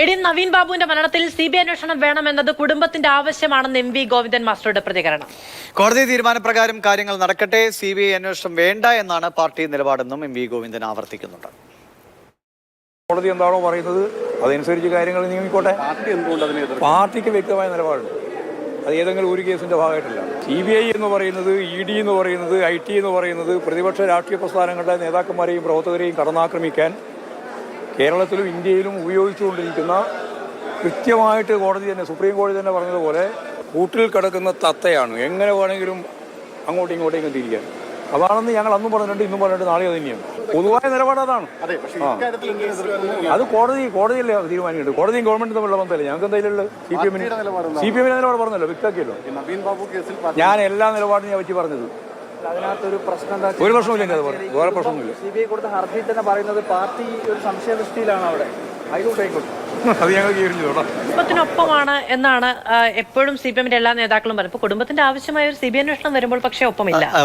എടി നവീൻ ബാബുവിന്റെ മരണത്തിൽ സി ബി ഐ അന്വേഷണം വേണമെന്നത് കുടുംബത്തിന്റെ ആവശ്യമാണെന്ന് എം വി ഗോവിന്ദൻ മാസ്റ്ററുടെ പ്രതികരണം. കോടതി തീരുമാനപ്രകാരം കാര്യങ്ങൾ നടക്കട്ടെ സി ബി ഐ അന്വേഷണം വേണ്ട എന്നാണ് പാർട്ടി നിലപാടെന്നും എം വി ഗോവിന്ദൻ ആവർത്തിക്കുന്നുണ്ട്. കോടതി എന്താണോ പറയുന്നത് അതനുസരിച്ച് കാര്യങ്ങൾ നീങ്ങിക്കോട്ടെ. പാർട്ടിക്ക് വ്യക്തമായ നിലപാടുണ്ട്. അത് ഏതെങ്കിലും ഒരു കേസിന്റെ ഭാഗമായിട്ടല്ല. സി ബി ഐ എന്ന് പറയുന്നത് ഇ ഡി എന്ന് പറയുന്നത് ഐ ടി എന്ന് പറയുന്നത് പ്രതിപക്ഷ രാഷ്ട്രീയ പ്രസ്ഥാനങ്ങളുടെ നേതാക്കന്മാരെയും പ്രവർത്തകരെയും കടന്നാക്രമിക്കാൻ കേരളത്തിലും ഇന്ത്യയിലും ഉപയോഗിച്ചുകൊണ്ടിരിക്കുന്ന കൃത്യമായിട്ട് കോടതി തന്നെ സുപ്രീം കോടതി തന്നെ പറഞ്ഞതുപോലെ കൂട്ടിൽ കിടക്കുന്ന തത്തയാണ്. എങ്ങനെ വേണമെങ്കിലും അങ്ങോട്ടും ഇങ്ങോട്ടേക്കും തിരിക്കാൻ അതാണെന്ന് ഞങ്ങൾ അന്നും പറഞ്ഞിട്ടുണ്ട് ഇന്നും പറഞ്ഞിട്ട് നാളെ തന്നെയാണ്. പൊതുവായ നിലപാട് അതാണ്. അതെ കോടതി കോടതിയല്ലേ തീരുമാനിക്കുന്നത് കോടതിയും ഗവൺമെന്റും തമ്മിലുള്ള ബന്ധമല്ലേ? ഞങ്ങൾക്ക് എന്തായാലും സി പി എമ്മിന്? സി പി എമ്മിന്റെ നിലപാട് പറഞ്ഞല്ലോ വ്യക്തമാക്കിയല്ലോ. ഞാൻ എല്ലാ നിലപാടും ഞാൻ പറ്റി പറഞ്ഞത്. അതിനകത്തൊരു പ്രശ്നം എന്താ ഒരു പ്രശ്നമില്ല എന്റെ അത് പറഞ്ഞു വേറെ പ്രശ്നമൊന്നുമില്ല. സി ബി ഐ കൊടുത്ത ഹർജി തന്നെ പറയുന്നത് പാർട്ടി ഒരു സംശയദൃഷ്ടിയിലാണ് അവിടെ. അത് ഞങ്ങൾ കുടുംബത്തിനൊപ്പമാണ് എന്നാണ് എപ്പോഴും സി പി എമ്മിന്റെ എല്ലാ നേതാക്കളും പറയുന്നത്. കുടുംബത്തിന്റെ ആവശ്യമായ ഒരു സി ബി അന്വേഷണം വരുമ്പോൾ പക്ഷേ ഒപ്പമില്ല.